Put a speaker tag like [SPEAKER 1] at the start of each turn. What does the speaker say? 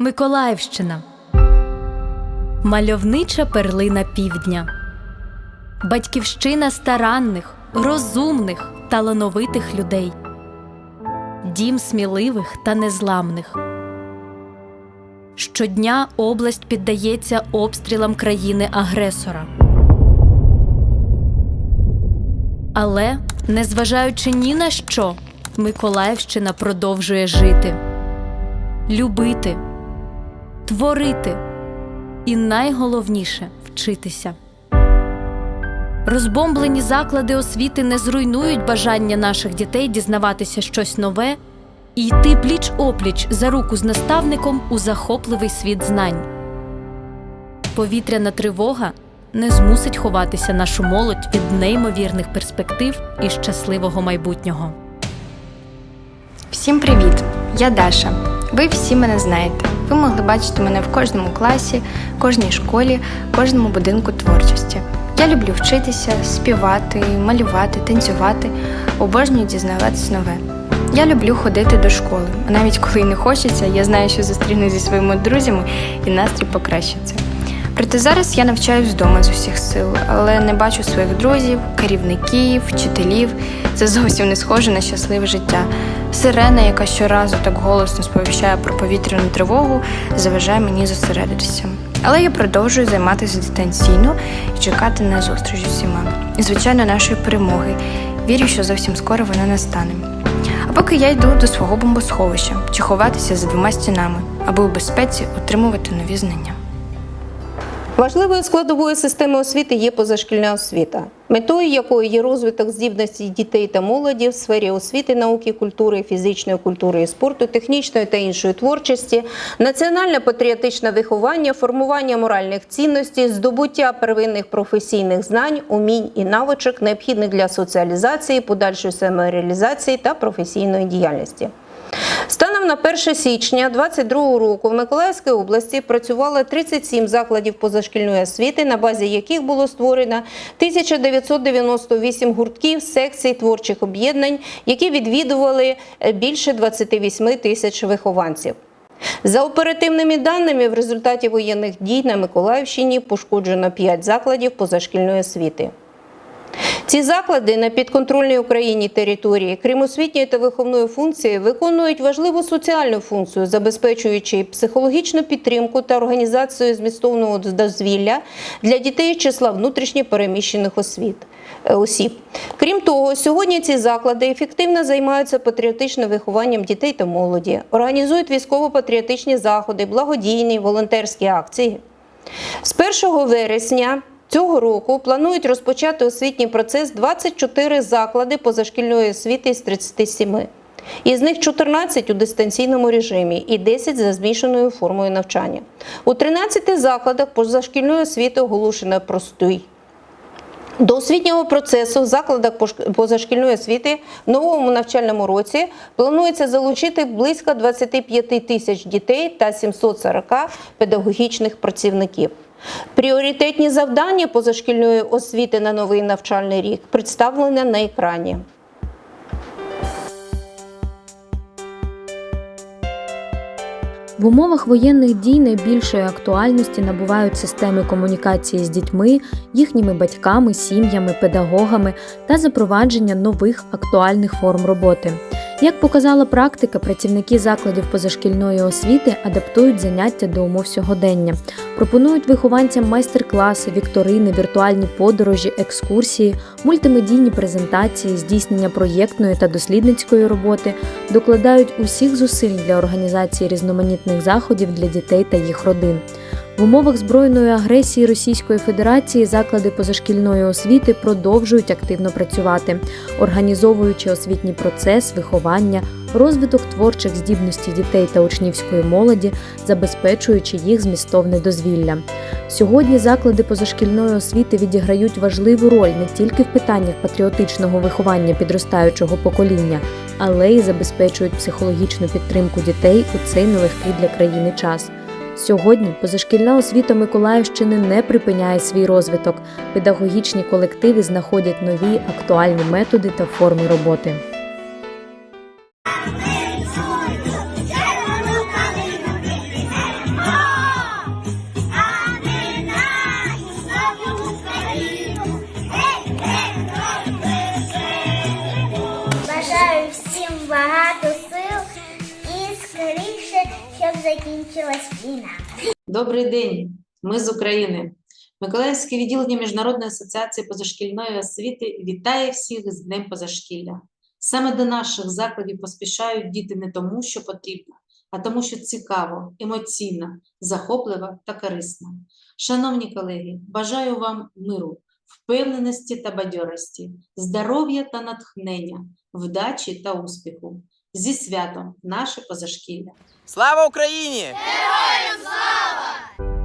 [SPEAKER 1] Миколаївщина мальовнича перлина півдня, батьківщина старанних, розумних, талановитих людей, дім сміливих та незламних. Щодня область піддається обстрілам країни-агресора. Але, незважаючи ні на що, Миколаївщина продовжує жити, любити творити і найголовніше вчитися. Розбомблені заклади освіти не зруйнують бажання наших дітей дізнаватися щось нове і йти пліч опліч за руку з наставником у захопливий світ знань. Повітряна тривога не змусить ховатися нашу молодь від неймовірних перспектив і щасливого майбутнього.
[SPEAKER 2] Всім привіт! Я Даша. Ви всі мене знаєте. Ви могли бачити мене в кожному класі, кожній школі, кожному будинку творчості. Я люблю вчитися, співати, малювати, танцювати, обожнюю дізнаватися нове. Я люблю ходити до школи. А навіть коли не хочеться, я знаю, що зустрінусь зі своїми друзями і настрій покращиться. Проте зараз я навчаюсь вдома з усіх сил, але не бачу своїх друзів, керівників, вчителів. Це зовсім не схоже на щасливе життя. Сирена, яка щоразу так голосно сповіщає про повітряну тривогу, заважає мені зосередитися. Але я продовжую займатися дистанційно і чекати на зустріч усіма. І, звичайно, нашої перемоги. Вірю, що зовсім скоро вона настане. А поки я йду до свого бомбосховища чи ховатися за двома стінами, аби у безпеці отримувати нові знання.
[SPEAKER 3] Важливою складовою системи освіти є позашкільна освіта, метою якої є розвиток здібностей дітей та молоді в сфері освіти, науки, культури, фізичної культури і спорту, технічної та іншої творчості, національне патріотичне виховання, формування моральних цінностей, здобуття первинних професійних знань, умінь і навичок, необхідних для соціалізації, подальшої самореалізації та професійної діяльності. На 1 січня 2022 року в Миколаївській області працювало 37 закладів позашкільної освіти, на базі яких було створено 1998 гуртків, секцій творчих об'єднань, які відвідували е, більше 28 тисяч вихованців. За оперативними даними, в результаті воєнних дій на Миколаївщині пошкоджено 5 закладів позашкільної освіти. Ці заклади на підконтрольній Україні території, крім освітньої та виховної функції, виконують важливу соціальну функцію, забезпечуючи психологічну підтримку та організацію змістовного дозвілля для дітей числа внутрішньо переміщених освіт. е, Осіб. Крім того, сьогодні ці заклади ефективно займаються патріотичним вихованням дітей та молоді, організують військово-патріотичні заходи, благодійні волонтерські акції. З 1 вересня цього року планують розпочати освітній процес 24 заклади позашкільної освіти з 37. Із них 14 у дистанційному режимі і 10 за змішаною формою навчання. У 13 закладах позашкільної освіти оголошено простий. До освітнього процесу в закладах позашкільної освіти в новому навчальному році планується залучити близько 25 тисяч дітей та 740 педагогічних працівників. Пріоритетні завдання позашкільної освіти на новий навчальний рік представлені на екрані.
[SPEAKER 4] В умовах воєнних дій найбільшої актуальності набувають системи комунікації з дітьми, їхніми батьками, сім'ями, педагогами та запровадження нових актуальних форм роботи. Як показала практика, працівники закладів позашкільної освіти адаптують заняття до умов сьогодення, пропонують вихованцям майстер-класи, вікторини, віртуальні подорожі, екскурсії, мультимедійні презентації, здійснення проєктної та дослідницької роботи, докладають усіх зусиль для організації різноманітних заходів для дітей та їх родин. В умовах збройної агресії Російської Федерації заклади позашкільної освіти продовжують активно працювати, організовуючи освітній процес, виховання, розвиток творчих здібностей дітей та учнівської молоді, забезпечуючи їх змістовне дозвілля. Сьогодні заклади позашкільної освіти відіграють важливу роль не тільки в питаннях патріотичного виховання підростаючого покоління, але й забезпечують психологічну підтримку дітей у цей нелегкий для країни час. Сьогодні позашкільна освіта Миколаївщини не припиняє свій розвиток. Педагогічні колективи знаходять нові актуальні методи та форми роботи.
[SPEAKER 5] Бажаю всім багато закінчилась війна.
[SPEAKER 6] Добрий день, ми з України. Миколаївське відділення Міжнародної асоціації позашкільної освіти вітає всіх з Днем позашкілля. Саме до наших закладів поспішають діти не тому, що потрібно, а тому, що цікаво, емоційно, захопливо та корисно. Шановні колеги, бажаю вам миру, впевненості та бадьорості, здоров'я та натхнення, вдачі та успіху зі святом наше позашкілля.
[SPEAKER 7] Слава Україні! Героям слава!